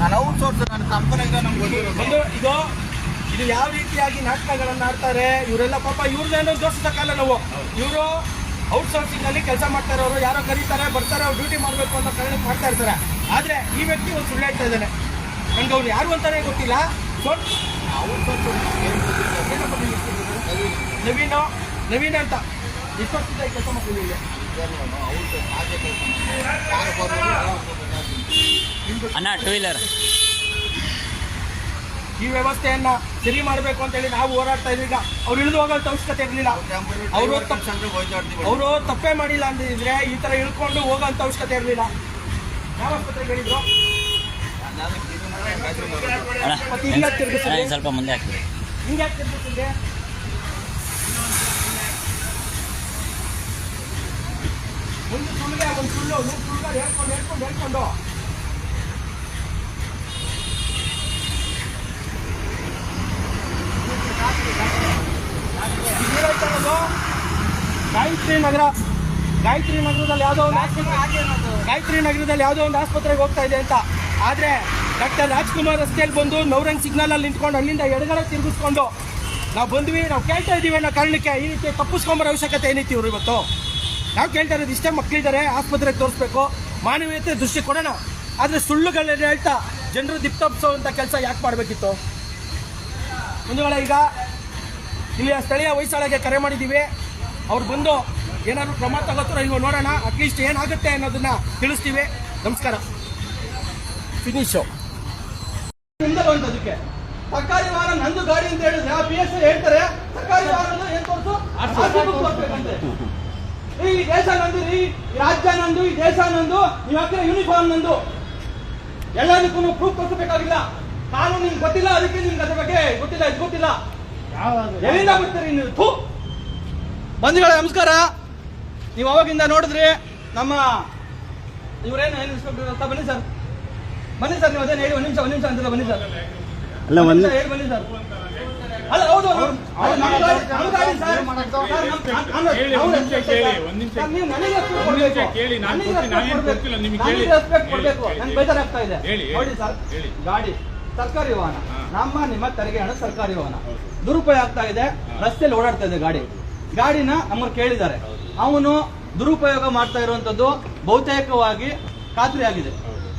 ನಾನು ಅವ್ರು ಸೋರ್ಸ್ ನನ್ನ ಕಂಪನಿಗೆ ನಮ್ಗೆ ಬಂದಿರೋದು ಇದು ಇದು ಯಾವ ರೀತಿಯಾಗಿ ನಾಟಕಗಳನ್ನು ಆಡ್ತಾರೆ? ಇವರೆಲ್ಲ ಪಾಪ ಇವ್ರನ್ನೇನೋ ದೋಷಿಸಕ್ಕಲ್ಲ ನಾವು. ಇವರು ಔಟ್ಸೋರ್ಸಿಂಗ್ ಅಲ್ಲಿ ಕೆಲಸ ಮಾಡ್ತಾ ಇರೋರು ಯಾರೋ ಕರೀತಾರೆ ಬರ್ತಾರೆ ಅವ್ರು ಡ್ಯೂಟಿ ಮಾಡಬೇಕು ಅನ್ನೋ ಕಾರಣಕ್ಕೆ ಮಾಡ್ತಾ ಇರ್ತಾರೆ. ಆದರೆ ಈ ವ್ಯಕ್ತಿ ಒಂದು ಸುಳ್ಳು ಹೇಳ್ತಾ ಇದ್ದಾನೆ. ನಂಗೆ ಅವ್ರು ಯಾರು ಅಂತಾನೆ ಗೊತ್ತಿಲ್ಲ? ನವೀನ ನವೀನ ಅಂತ. ಎಷ್ಟು ಕೆಲಸ ಮಾಡ್ತೀನಿ ಅಣ್ಣ ಟೂ ವೀಲರ್ ಈ ವ್ಯವಸ್ಥೆಯನ್ನ ಸರಿ ಮಾಡಬೇಕು ಅಂತ ಹೇಳಿ ನಾವು ಹೋರಾಡ್ತಾ ಇದೀಗ ಅವ್ರು ಇಳಿದು ಹೋಗೋಂಥ ಅವಶ್ಯಕತೆ ಇರಲಿಲ್ಲ. ಅವರು ಅವರು ತಪ್ಪೇ ಮಾಡಿಲ್ಲ ಅಂದಿದ್ರೆ ಈ ತರ ಇಳ್ಕೊಂಡು ಹೋಗೋಂಥ ಅವಶ್ಯಕತೆ ಇರಲಿಲ್ಲ. ಯಾವ ಆಸ್ಪತ್ರೆಗೆ ಹೇಳಿದ್ರು? ಸ್ವಲ್ಪ ಮುಂದೆ ಹಾಕ್ತೀವಿ? ಗಾಯತ್ರಿ ನಗರ, ಗಾಯತ್ರಿ ನಗರದಲ್ಲಿ ಯಾವುದೋ ಒಂದು ಆಸ್ಪತ್ರೆ ಗಾಯತ್ರಿ ನಗರದಲ್ಲಿ ಯಾವುದೋ ಒಂದು ಆಸ್ಪತ್ರೆಗೆ ಹೋಗ್ತಾ ಇದೆ ಅಂತ ಆದ್ರೆ ಡಾಕ್ಟರ್ ರಾಜ್ಕುಮಾರ್ ರಸ್ತೆಯಲ್ಲಿ ಬಂದು ನೌರಂಗ್ ಸಿಗ್ನಲ್ ಅಲ್ಲಿ ನಿಂತ್ಕೊಂಡು ಅಲ್ಲಿಂದ ಎಡಗಡೆ ತಿರುಗಿಸ್ಕೊಂಡು ನಾವು ಬಂದ್ವಿ. ನಾವು ಕೇಳ್ತಾ ಇದೀವಿ ಅನ್ನೋ ಕಾರಣಕ್ಕೆ ಈ ರೀತಿ ತಪ್ಪಿಸ್ಕೊಂಬರೋ ಅವಶ್ಯಕತೆ ಏನಿತ್ತು ಇವರು ಇವತ್ತು? ನಾವು ಕೇಳ್ತಾ ಇರೋದು ಇಷ್ಟೇ ಮಕ್ಕಳಿದ್ದಾರೆ, ಆಸ್ಪತ್ರೆಗೆ ತೋರಿಸ್ಬೇಕು. ಮಾನವೀಯತೆ ದೃಷ್ಟಿ ಕೊಡೋಣ. ಆದರೆ ಸುಳ್ಳುಗಳನ್ನ ಹೇಳ್ತಾ ಜನರು ದಿಪ್ತಪ್ಸೋ ಅಂತ ಕೆಲಸ ಯಾಕೆ ಮಾಡಬೇಕಿತ್ತು? ಮುಂದುಗಡೆ ಈಗ ಇಲ್ಲಿಯ ಸ್ಥಳೀಯ ವಯಸ್ಸಾಳಿಗೆ ಕರೆ ಮಾಡಿದ್ದೀವಿ. ಅವ್ರು ಬಂದು ಏನಾದರೂ ಕ್ರಮ ತಗೋತಾರೋ ಇಲ್ವೋ ನೋಡೋಣ. ಅಟ್ಲೀಸ್ಟ್ ಏನಾಗುತ್ತೆ ಅನ್ನೋದನ್ನು ತಿಳಿಸ್ತೀವಿ. ನಮಸ್ಕಾರ. ಫಿನಿಶು ಅದಕ್ಕೆ ಸರ್ಕಾರಿ ವಾಹನ ನಂದು ಗಾಡಿ ಅಂತ ಹೇಳಿದ್ರೆ ಆ ಪಿ ಎಸ್ ಹೇಳ್ತಾರೆ ಸರ್ಕಾರಿ ವಾಹನ ಏನ್ ತೋರಿಸು? ತೋರಿಸ್ಬೇಕಂತೆ ಈ ದೇಶ ನಂದು ಈ ರಾಜ್ಯ ನಂದು ಈ ದೇಶ ನಂದು ನೀವು ಹಾಕಿರೋ ಯೂನಿಫಾರ್ಮ್ ನಂದು. ಎಲ್ಲದಕ್ಕೂ ಪ್ರೂಫ್ ತೋರಿಸಬೇಕಾಗಿಲ್ಲ. ನಾನು ನಿಮ್ಗೆ ಗೊತ್ತಿಲ್ಲ ಅದಕ್ಕೆ ನಿಮ್ಗೆ ಅದ್ರ ಬಗ್ಗೆ ಗೊತ್ತಿಲ್ಲ ಇದು ಗೊತ್ತಿಲ್ಲ. ಎಲ್ಲಿಂದ ಬಿಡ್ತೀರಿ ನೀವು? ಥು. ಬಂಧುಗಳೇ ನಮಸ್ಕಾರ. ನೀವು ಅವಾಗಿಂದ ನೋಡಿದ್ರಿ ನಮ್ಮ ಇವರೇನು ಏನು ಇನ್ಸ್ಪೆಕ್ಟರ್ ಅಂತ ಬನ್ನಿ ಸರ್. ಬನ್ನಿ ಸರ್ ನೀವು ಅದೇನು ಹೇಳಿ ಒಂದು ನಿಮಿಷ ಒಂದು ನಿಮಿಷ ಅಂತಿಲ್ಲ ಬನ್ನಿ ಸರ್. ಅಲ್ಲ ಒಂದ್ ಹೇಳಿ ಬನ್ನಿ ಸರ್. ಅಲ್ಲ ಹೌದು ಕೊಡ್ಬೇಕು. ಕೇಳಿ, ನಾನ್ ನನಗೆ ಬೇಜಾರಾಗ್ತಾ ಇದೆ. ನೋಡಿ ಸರ್ ಹೇಳಿ. ಗಾಡಿ ಸರ್ಕಾರಿ ವಾಹನ. ನಮ್ಮ ನಿಮ್ಮ ತೆರಿಗೆ ಹಣ ಸರ್ಕಾರಿ ವಾಹನ. ದುರುಪಯೋಗ ಆಗ್ತಾ ಇದೆ. ರಸ್ತೆಯಲ್ಲಿ ಓಡಾಡ್ತಾ ಇದೆ ಗಾಡಿ. ಗಾಡಿನ ನಮ್ಮನ್ನು ಕೇಳಿದ್ದಾರೆ. ಅವನು ದುರುಪಯೋಗ ಮಾಡ್ತಾ ಇರುವಂತದ್ದು ಬಹುತೇಕವಾಗಿ ಖಾತ್ರಿ ಆಗಿದೆ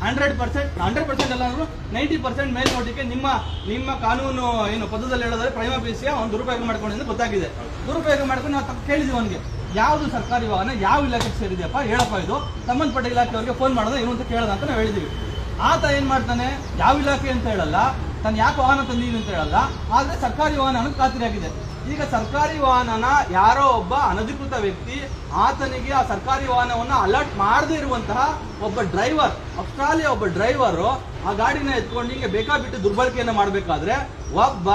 ಹಂಡ್ರೆಡ್ ಪರ್ಸೆಂಟ್ ಹಂಡ್ರೆಡ್ ಪರ್ಸೆಂಟ್ ಅಲ್ಲ ಅಂದ್ರೂ ನೈಂಟಿ ಪರ್ಸೆಂಟ್ ಮೇಲ್ನೋಟಕ್ಕೆ ನಿಮ್ಮ ನಿಮ್ಮ ಕಾನೂನು ಏನು ಪದದಲ್ಲಿ ಹೇಳೋದ್ರೆ ಪ್ರೈಮ ಬೇಸಿಯ ಅವ್ನು ದುರುಪಯೋಗ ಮಾಡ್ಕೊಂಡಿದ್ದು ಗೊತ್ತಾಗಿದೆ. ದುರುಪಯೋಗ ಮಾಡ್ಕೊಂಡು ನಾವು ಕೇಳಿದ್ವಿ ಅವನಿಗೆ. ಯಾವುದು ಸರ್ಕಾರಿ ವಾಹನ, ಯಾವ ಇಲಾಖೆಗೆ ಸೇರಿದೆಯಪ್ಪ? ಹೇಳಪ್ಪ ಇದು. ಸಂಬಂಧಪಟ್ಟ ಇಲಾಖೆಯವರಿಗೆ ಫೋನ್ ಮಾಡೋದು, ಏನು ಅಂತ ಕೇಳೋದ ಅಂತ ನಾವು ಹೇಳಿದ್ವಿ. ಆತ ಏನ್ ಮಾಡ್ತಾನೆ? ಯಾವ ಇಲಾಖೆ ಅಂತ ಹೇಳಲ್ಲ, ತಾನು ಯಾಕೆ ವಾಹನ ತಂದಿದ್ದೀನಿ ಅಂತ ಹೇಳಲ್ಲ, ಆದರೆ ಸರ್ಕಾರಿ ವಾಹನ ಅನ್ನೋದು ಖಾತ್ರಿಯಾಗಿದೆ ಈಗ ಸರ್ಕಾರಿ ವಾಹನನ ಯಾರೋ ಒಬ್ಬ ಅನಧಿಕೃತ ವ್ಯಕ್ತಿ ಆತನಿಗೆ ಆ ಸರ್ಕಾರಿ ವಾಹನವನ್ನ ಅಲರ್ಟ್ ಮಾಡದೇ ಇರುವಂತಹ ಒಬ್ಬ ಡ್ರೈವರ್ ಆಸ್ಟ್ರಾಲಿಯಾ ಒಬ್ಬ ಡ್ರೈವರು ಆ ಗಾಡಿನ ಎತ್ಕೊಂಡು ಹಿಂಗೆ ಬೇಕಾಬಿಟ್ಟು ದುರ್ಬಳಕೆಯನ್ನು ಮಾಡಬೇಕಾದ್ರೆ ಒಬ್ಬ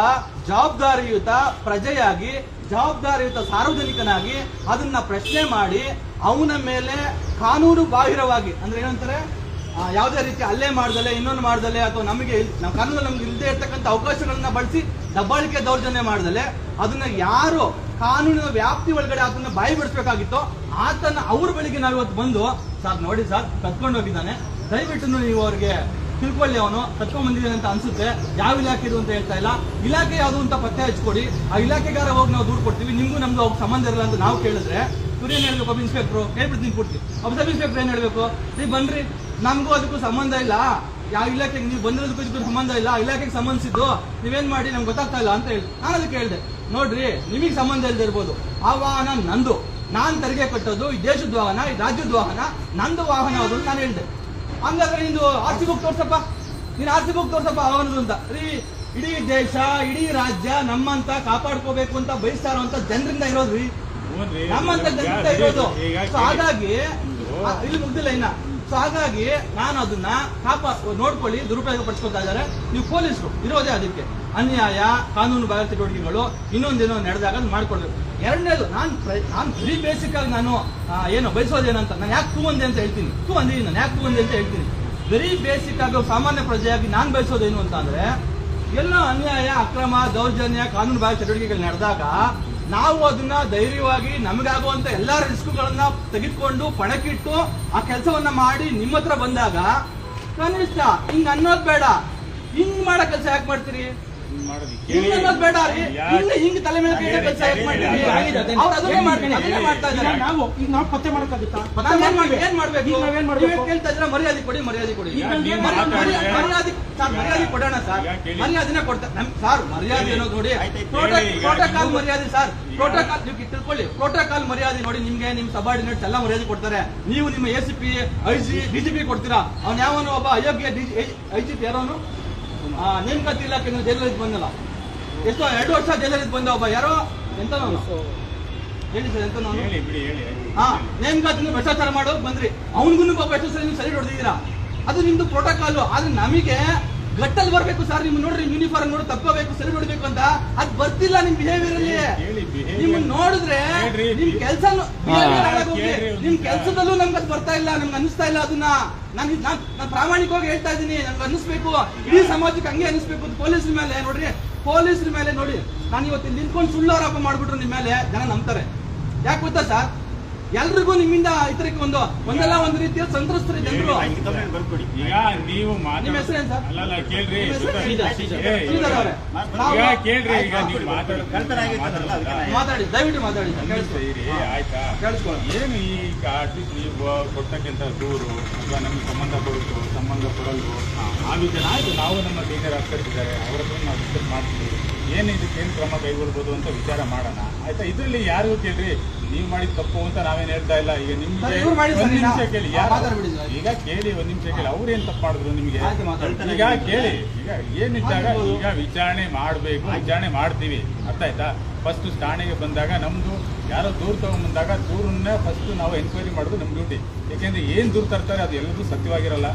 ಜವಾಬ್ದಾರಿಯುತ ಪ್ರಜೆಯಾಗಿ, ಜವಾಬ್ದಾರಿಯುತ ಸಾರ್ವಜನಿಕನಾಗಿ ಅದನ್ನ ಪ್ರಶ್ನೆ ಮಾಡಿ ಅವನ ಮೇಲೆ ಕಾನೂನು ಬಾಹಿರವಾಗಿ, ಅಂದ್ರೆ ಏನಂತಾರೆ? ಯಾವುದೇ ರೀತಿ ಅಲ್ಲೇ ಮಾಡ್ದಲೆ, ಇನ್ನೊಂದು ಮಾಡ್ದಲೆ ಅಥವಾ ನಮಗೆ ನಮ್ಮ ಕಾನೂನು ನಮ್ಗೆ ಇಲ್ಲದೆ ಇರ್ತಕ್ಕಂಥ ಅವಕಾಶಗಳನ್ನ ಬಳಸಿ ದಬ್ಬಾಳಿಕೆ ದೌರ್ಜನ್ಯ ಮಾಡ್ದಲೆ ಅದನ್ನ ಯಾರು ಕಾನೂನಿನ ವ್ಯಾಪ್ತಿ ಒಳಗಡೆ ಅದನ್ನ ಬಾಯಿ ಬಿಡಿಸ್ಬೇಕಾಗಿತ್ತೋ ಆತನ ಅವ್ರ ಬಳಿಗೆ ನಾವು ಇವತ್ತು ಬಂದು, ಸರ್, ನೋಡಿ ಸರ್ ಕತ್ಕೊಂಡು ಹೋಗಿದ್ದಾನೆ. ದಯವಿಟ್ಟು ನೀವು ಅವ್ರಿಗೆ ತಿಳ್ಕೊಳ್ಳಿ ಅವನು ಕತ್ಕೊಂಡ್ ಬಂದಿದ್ದಾನೆ ಅಂತ ಅನ್ಸುತ್ತೆ. ಯಾವ ಇಲಾಖೆ ಇದು ಅಂತ ಹೇಳ್ತಾ ಇಲ್ಲ. ಇಲಾಖೆ ಯಾವುದು ಅಂತ ಪತ್ತೆ ಹಚ್ಕೊಡಿ. ಆ ಇಲಾಖೆಗಾರ ಹೋಗಿ ನಾವು ದೂರು ಕೊಡ್ತೀವಿ. ನಿಮ್ಗೂ ನಮ್ದು ಅವ್ರಿಗೆ ಸಂಬಂಧ ಇರಲ್ಲ ಅಂತ ನಾವು ಕೇಳಿದ್ರೆ ಇವ್ರು ಏನ್ ಹೇಳ್ಬೇಕು ಒಬ್ಬ ಇನ್ಸ್ಪೆಕ್ಟ್ರು? ಕೇಳ್ಬಿಡ್ತೀನಿ ಕೊಡ್ತೀವಿ ಒಬ್ಬ ಸಬ್ ಇನ್ಸ್ಪೆಕ್ಟರ್ ಏನ್ ಹೇಳ್ಬೇಕು? ನೀವು ಬನ್ರಿ. ನಮಗೂ ಅದಕ್ಕೂ ಸಂಬಂಧ ಇಲ್ಲ. ಯಾವ ಇಲಾಖೆಗೆ ನೀವು ಬಂದಿರೋದಕ್ಕೂ ಇದಕ್ಕೂ ಸಂಬಂಧ ಇಲ್ಲ ಇಲಾಖೆಗೆ ಸಂಬಂಧಿಸಿದ್ದು ನೀವೇನ್ ಮಾಡಿ ನಮ್ಗೆ ಗೊತ್ತಾಗ್ತಾ ಇಲ್ಲ ಅಂತ ಹೇಳಿ ನಾನು ಅದಕ್ಕೆ ಹೇಳಿದೆ. ನೋಡ್ರಿ ನಿಮಗೆ ಸಂಬಂಧ ಇಲ್ಲದೆ ಇರ್ಬೋದು. ಆ ವಾಹನ ನಂದು. ನಾನ್ ತೆರಿಗೆ ಕಟ್ಟೋದು ಈ ದೇಶದ ವಾಹನ ಈ ರಾಜ್ಯದ ವಾಹನ ನಂದು ವಾಹನ ಅದು ಅಂತ ನಾನು ಹೇಳಿದೆ. ಹಂಗಾದ್ರೆ ನಿಂದು ಆರ್ ಸಿ ಬುಕ್ ತೋರ್ಸಪ್ಪ. ನೀನು ಆರ್ ಸಿ ಬುಕ್ ತೋರ್ಸಪ್ಪ ವಾಹನದು ಅಂತ. ರೀ ಇಡೀ ದೇಶ ಇಡೀ ರಾಜ್ಯ ನಮ್ಮಂತ ಕಾಪಾಡ್ಕೋಬೇಕು ಅಂತ ಬಯಸ್ತಾ ಇರುವಂತ ಜನರಿಂದ ಇರೋದ್ರಿ. ನಮ್ಮಂತ ಜನರಿಂದ ಇರೋದು. ಹಾಗಾಗಿ ಇಲ್ಲಿ ಮುಗ್ದಿಲ್ಲ ಇನ್ನ. ಸೊ ಹಾಗಾಗಿ ನಾನು ಅದನ್ನ ಕಾಪಾ, ನೋಡ್ಕೊಳ್ಳಿ, ದುರುಪಯೋಗ ಪಡಿಸ್ಕೊತಾ ಇದ್ದಾರೆ. ನೀವು ಪೊಲೀಸರು, ಇರೋದೇ ಅದಕ್ಕೆ. ಅನ್ಯಾಯ, ಕಾನೂನು ಬಾಹಿರ ಚಟುವಟಿಕೆಗಳು ಇನ್ನೊಂದೇನೋ ನಡೆದಾಗ ಮಾಡ್ಕೊಳ್ಬೇಕು. ಎರಡನೇದು, ನಾನು ನಾನು ಬರೀ ಬೇಸಿಕ್ ಆಗಿ ನಾನು ಏನೋ ಬಯಸೋದೇನಂತ, ನಾನು ಯಾಕೆ ತೂ ಅಂತ ಹೇಳ್ತೀನಿ. ತೂ ಅಂದಿದ್ದೀನಿ ನಾನು ಯಾಕೆ ತೂ ಅಂತ ಹೇಳ್ತೀನಿ. ವೆರಿ ಬೇಸಿಕ್ ಆಗಿ ಸಾಮಾನ್ಯ ಪ್ರಜೆಯಾಗಿ ನಾನು ಬಯಸೋದೇನು ಅಂತ ಅಂದ್ರೆ, ಎಲ್ಲ ಅನ್ಯಾಯ, ಅಕ್ರಮ, ದೌರ್ಜನ್ಯ, ಕಾನೂನು ಬಾಹಿರ ಚಟುವಟಿಕೆಗಳು ನಡೆದಾಗ ನಾವು ಅದನ್ನ ಧೈರ್ಯವಾಗಿ ನಮಗಾಗುವಂತ ಎಲ್ಲ ರಿಸ್ಕ್ಗಳನ್ನ ತೆಗೆದುಕೊಂಡು ಪಣಕ್ಕಿಟ್ಟು ಆ ಕೆಲಸವನ್ನ ಮಾಡಿ ನಿಮ್ಮ ಹತ್ರ ಬಂದಾಗ ಕನಿಷ್ಠ ಹಿಂಗ್ ಅನ್ನೋದ್ ಬೇಡ. ಹಿಂಗ್ ಮಾಡೋ ಕೆಲಸ ಯಾಕೆ ಮಾಡ್ತೀರಿ? ಹಿಂಗ್ ತಲೆ ಮೇಲೆ ನಾವು ಈಗ ನಾವು ಪತ್ತೆ ಮಾಡಕ್ಕಾಗುತ್ತಾ? ಏನ್ ಮಾಡ್ಬೇಕು? ಏನ್ ನಾವೇನ್ ಮಾಡ್ಬೇಕು? ಕೇಳ್ತಾ ಇದ್ರೆ ಮರ್ಯಾದೆ ಕೊಡಿ ಮರ್ಯಾದೆ ಕೊಡಿ. ಮರ್ಯಾದೆ- ಮರ್ಯಾದೆ ಸರ್ ಮರ್ಯಾದೆ ಕೊಡೋಣ ಸರ್. ಮರ್ಯಾದೆನೇ ಕೊಡ್ತಾ ನಮ್ ಸರ್ ಮರ್ಯಾದೆ ಅನ್ನೋದು ನೋಡಿ. ಪ್ರೋಟೋಕಾಲ್ ಮರ್ಯಾದೆ ಸರ್. ಪ್ರೋಟೋಕಾಲ್ ನೀವು ತಿಳ್ಕೊಳ್ಳಿ. ಪ್ರೋಟೋಕಾಲ್ ಮರ್ಯಾದೆ ನೋಡಿ ನಿಮ್ಗೆ ನಿಮ್ ಸಬಾರ್ಡಿನೇಟ್ಸ್ ಎಲ್ಲ ಮರ್ಯಾದೆ ಕೊಡ್ತಾರೆ. ನೀವು ನಿಮ್ಮ A C P I G DGP ಕೊಡ್ತೀರಾ? ಅವ್ನ ಯಾವನು? ಒಬ್ಬ ಅಯೋಗ್ಯ ಐ ಜಿ ಪಿ ಯಾರೋನು ನೇಮಕಾತಿ ಇಲಾಖೆ ಜೈಲಲ್ಲಿ ಬಂದಲ್ಲ. ಎಷ್ಟೋ ಎರಡು ವರ್ಷ ಜೈಲಲ್ಲಿ ಬಂದ ಒಬ್ಬ ಯಾರೋ? ಎಂತ ಹೇಳಿ ಸರ್ ಎಂತ ನಾನು? ಹೇಳಿ ಬಿಡಿ ಹೇಳಿ ಹಾ ನೇಮಕಾತಿನ ಭ್ರಷ್ಟಾಚಾರ ಮಾಡೋದು ಬಂದ್ರಿ. ಅವನಿಗೂ ಪಾಪ ಎಷ್ಟು ಸರಿ ನೀವು ಸರಿ ಹೊಡೆದಿದ್ದೀರಾ? ಅದು ನಿಮ್ದು ಪ್ರೋಟೋಕಾಲ್ ಆದ್ರೆ ನಮಗೆ ಗಟ್ಟಲ್ಲಿ ಬರ್ಬೇಕು ಸರ್ ನಿಮ್ಗೆ ನೋಡ್ರಿ ಯೂನಿಫಾರ್ಮ್ ನೋಡಿ ತಪ್ಪಬೇಕು ಸರಿ ಹೊಡಿಬೇಕು ಅಂತ. ಅದ್ ಬರ್ತಿಲ್ಲ ನಿಮ್ ಬಿಹೇವಿಯರ್ ಅಲ್ಲಿ ನಿಮ್ ನೋಡಿದ್ರೆ ನಿಮ್ ಕೆಲಸ ನಿಮ್ ಕೆಲ್ಸದಲ್ಲೂ ನಮ್ಗೆ ಅದು ಬರ್ತಾ ಇಲ್ಲ ನಮ್ಗೆ ಅನಿಸ್ತಾ ಇಲ್ಲ ಅದನ್ನ. ನಾನು ನಾನು ಪ್ರಾಮಾಣಿಕವಾಗಿ ಹೇಳ್ತಾ ಇದ್ದೀನಿ ನನ್ಗೆ ಅನಿಸ್ಬೇಕು ಇಡೀ ಸಮಾಜಕ್ಕೆ ಹಂಗೆ ಅನಿಸ್ಬೇಕು ಪೊಲೀಸ್ ಮೇಲೆ ನೋಡ್ರಿ ಪೊಲೀಸ್ರ ಮೇಲೆ ನೋಡಿ. ನಾನು ಇವತ್ತು ನಿಂತ್ಕೊಂಡು ಸುಳ್ಳು ಆರೋಪ ಮಾಡ್ಬಿಟ್ರು ನಿಮ್ಮ ಮೇಲೆ ಜನ ನಂಬ್ತಾರೆ. ಯಾಕೆ ಗೊತ್ತಾ ಸರ್? ಎಲ್ರಿಗೂ ನಿಮ್ಮಿಂದ ಇತರಕ್ಕೆ ಒಂದು ಒಂದಲ್ಲ ಒಂದು ರೀತಿಯ ಸಂತ್ರಸ್ತರು ಜನರು ಈಗ ನೀವು ಅಲ್ಲಲ್ಲ ಕೇಳ್ರಿ. ಕೇಳ್ರಿ ಈಗ ನೀವು ಮಾತಾಡಿ. ದಯವಿಟ್ಟು ಮಾತಾಡಿ ಆಯ್ತಾ. ಏನು ಈಗ ಅಟ್ಲೀಸ್ಟ್ ನೀವು ಕೊಡ್ತಕ್ಕಂಥ ದೂರು ಅಥವಾ ನಮಗೆ ಸಂಬಂಧ ಪಡುತ್ತೋ ಸಂಬಂಧ ಪಡೋ ಮಾಡಲ್ವು ಆ ವಿಚಾರ ಆಯಿತು ನಾವು ನಮ್ಮ ಸೀನಿಯರ್ ಆಫೀಸರ್ ಇದ್ದಾರೆ ಅವರ ಹತ್ರ ನಾವು ಡಿಸ್ಕಸ್ ಮಾಡ್ತೀವಿ. ಏನು ಇದಕ್ಕೆ ಏನು ಕ್ರಮ ಕೈಗೊಳ್ಬೋದು ಅಂತ ವಿಚಾರ ಮಾಡೋಣ. ಆಯ್ತಾ? ಇದರಲ್ಲಿ ಯಾರಿಗೂ ಕೇಳ್ರಿ ನೀವು ಮಾಡಿದ ತಪ್ಪು ಅಂತ ನಾವೇನು ಹೇಳ್ತಾ ಇಲ್ಲ. ಈಗ ನಿಮ್ಗೆ ಒಂದು ನಿಮಿಷ? ಕೇಳಿ. ಈಗ ಕೇಳಿ ಒಂದ್ ನಿಮಿಷ ಕೇಳಿ. ಅವ್ರು ಏನ್ ತಪ್ಪು ಮಾಡಿದ್ರು ನಿಮಗೆ? ಈಗ ಕೇಳಿ. ಈಗ ಏನಿದ್ದಾಗ ಈಗ ವಿಚಾರಣೆ ಮಾಡಬೇಕು ವಿಚಾರಣೆ ಮಾಡ್ತೀವಿ. ಅರ್ಥ ಆಯ್ತಾ? ಫಸ್ಟ್ ಠಾಣೆಗೆ ಬಂದಾಗ ನಮ್ದು ಯಾರೋ ದೂರು ತಗೊಂಡ್ಬಂದಾಗ ದೂರನ್ನ ಫಸ್ಟ್ ನಾವು ಎನ್ಕ್ವೈರಿ ಮಾಡೋದು ನಮ್ಮ ಡ್ಯೂಟಿ ಯಾಕೆಂದ್ರೆ ಏನು ದೂರು ತರ್ತಾರೆ ಅದು ಎಲ್ಲದೂ ಸತ್ಯವಾಗಿರಲ್ಲ.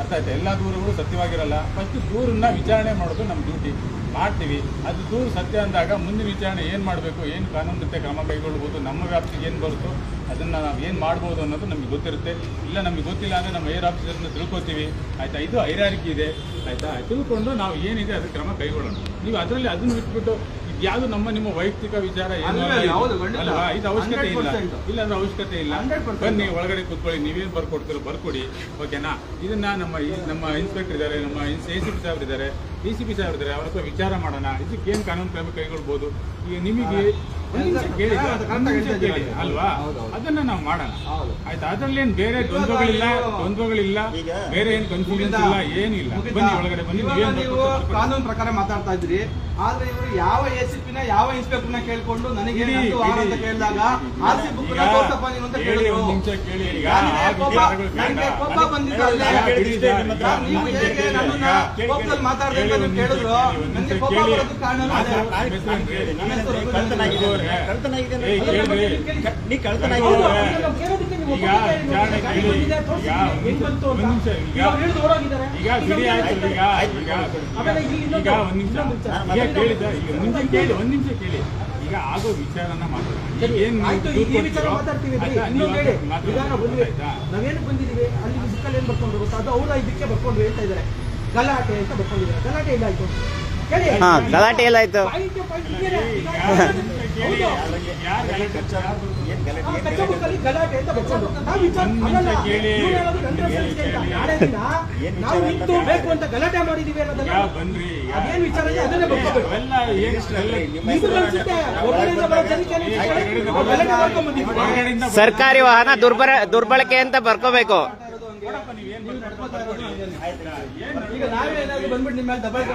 ಅರ್ಥ ಆಯ್ತಾ? ಎಲ್ಲ ದೂರುಗಳು ಸತ್ಯವಾಗಿರಲ್ಲ. ಫಸ್ಟ್ ದೂರನ್ನ ವಿಚಾರಣೆ ಮಾಡೋದು ನಮ್ಮ ಡ್ಯೂಟಿ ಮಾಡ್ತೀವಿ. ಅದು ದೂರು ಸತ್ಯ ಅಂದಾಗ ಮುಂದಿನ ವಿಚಾರಣೆ ಏನು ಮಾಡಬೇಕು, ಏನು ಕಾನೂನು ರೀತಿಯ ಕ್ರಮ ಕೈಗೊಳ್ಬೋದು ನಮ್ಮ ವ್ಯಾಪ್ತಿಗೆ ಏನು ಬರುತ್ತೋ ಅದನ್ನು ನಾವು ಏನು ಮಾಡ್ಬೋದು ಅನ್ನೋದು ನಮಗೆ ಗೊತ್ತಿರುತ್ತೆ. ಇಲ್ಲ ನಮಗೆ ಗೊತ್ತಿಲ್ಲ ಅಂದರೆ ನಮ್ಮ ಏರ್ ಆಫೀಸರ್ನ ತಿಳ್ಕೊತೀವಿ. ಆಯಿತಾ? ಇದು ಐರಾರಿಕೆ ಇದೆ. ಆಯಿತಾ? ತಿಳ್ಕೊಂಡು ನಾವು ಏನಿದೆ ಅದಕ್ಕೆ ಕ್ರಮ ಕೈಗೊಳ್ಳೋಣ. ನೀವು ಅದರಲ್ಲಿ ಅದನ್ನು ಬಿಟ್ಬಿಟ್ಟು ಯಾವುದು ನಮ್ಮ ನಿಮ್ಮ ವೈಯಕ್ತಿಕ ವಿಚಾರ ಏನು. ಅಲ್ವಾ? ಇದು ಅವಶ್ಯಕತೆ ಇಲ್ಲ. 100%. ಇಲ್ಲ ಅಂದ್ರೆ ಅವಶ್ಯಕತೆ ಇಲ್ಲ. ಬನ್ನಿ ಒಳಗಡೆ ಕೂತ್ಕೊಳ್ಳಿ. ನೀವೇನು ಬರ್ಕೊಡ್ತೀರೋ ಬರ್ಕೊಡಿ. ಓಕೆನಾ? ಇದನ್ನ ನಮ್ಮ ನಮ್ಮ ಇನ್ಸ್ಪೆಕ್ಟರ್ ಇದ್ದಾರೆ ನಮ್ಮ ಎ ಸಿ ಪಿ ಸಾಹೇಬ್ರು ಇದ್ದಾರೆ ಡಿ ಸಿ ಪಿ ಸಾಹೇಬ್ರು ಇದ್ದಾರೆ ಅವ್ರ ಹತ್ರ ವಿಚಾರ ಮಾಡೋಣ. ಇದಕ್ಕೆ ಏನು ಕಾನೂನು ಕ್ರಮ ಕೈಗೊಳ್ಬೋದು? ಈಗ ನಿಮಗೆ ಅಲ್ವಾ? ಅದನ್ನ ನಾವು ಮಾಡೋಣ. ಆಯ್ತಾ? ಅದ್ರಲ್ಲಿ ಏನ್ ಬೇರೆ ದ್ವಂದ್ವಗಳಿಲ್ಲ? ದ್ವಂದ್ವಗಳಿಲ್ಲ? ಬೇರೆ ಏನ್ ಕನ್ಫ್ಯೂಷನ್ಸ್ ಇಲ್ಲ ಏನಿಲ್ಲ. ಬನ್ನಿ ಒಳಗಡೆ ಬನ್ನಿ ನೀವು ಕಾನೂನು ಪ್ರಕಾರ ಮಾತಾಡ್ತಾ ಇದ್ರಿ. ಆದ್ರೆ ಇವರು ಯಾವ ಎಸಿಪಿನ ಯಾವ ಇನ್ಸ್ಪೆಕ್ಟರ್ನ ಕೇಳ್ಕೊಂಡು ನನಗೆ ಇಡಿ, ನಂದು ಅಂತ ಇಡಿ, ಕೇಳಿದಾಗ. ಆರ್ ಸಿ ಬುಕ್ ಅಂತ ಕೇಳಿದ್ರು. ನನಗೆ ನನಗೆ ಬಂದಿದ್ದು ನೀವು ಹೇಗೆ ನನ್ನನ್ನ ಕೋಪದಲ್ಲಿ ಕೇಳಿ, ಒಂದ್ ನಿಮಿಷ ಕೇಳಿ, ಈಗ ಆಗೋ ವಿಚಾರನ ಏನ್ ಮಾತಾಡ್ತೀವಿ? ನಾವೇನು ಬಂದಿದೀವಿ ಅಲ್ಲಿ ಬುಕ್ಕಲ್ಲಿ ಏನ್ ಬರ್ಕೊಂಡ್ರು ಗೊತ್ತಾ? ಅದು ಅವ್ರ ಇದಕ್ಕೆ ಬರ್ಕೊಂಡು ಹೇಳ್ತಾ ಇದಾರೆ ಗಲಾಟೆ ಅಂತ ಬರ್ಕೊಂಡಿದ್ದಾರೆ ಗಲಾಟೆ ಇಲ್ಲ ಆಯ್ತು. ಹಾ ಗಲಾಟೆ ಎಲ್ಲ ಗಲಾಟೆ ಅಂತ ಬರ್ಕೊಂಡು ನಾವು ನಿಂತು ಬೇಕು ಅಂತ ಗಲಾಟೆ ಮಾಡಿದೀವಿ ಅನ್ನೋದನ್ನ. ಅದೇನ್ ವಿಚಾರ ಇದೆ ಅದನ್ನೇ ಬರ್ಕೋಬೇಕು ಸರ್ಕಾರಿ ವಾಹನ ದುರ್ಬಲ ದುರ್ಬಳಕೆ ಅಂತ ಬರ್ಕೋಬೇಕು. ನಾವೇ ಏನಾದ್ರು ಬಂದ್ಬಿಟ್ಟು ನಿಮ್ಮ ಮೇಲೆ ದಬ್ಬಾಳಿಕೆ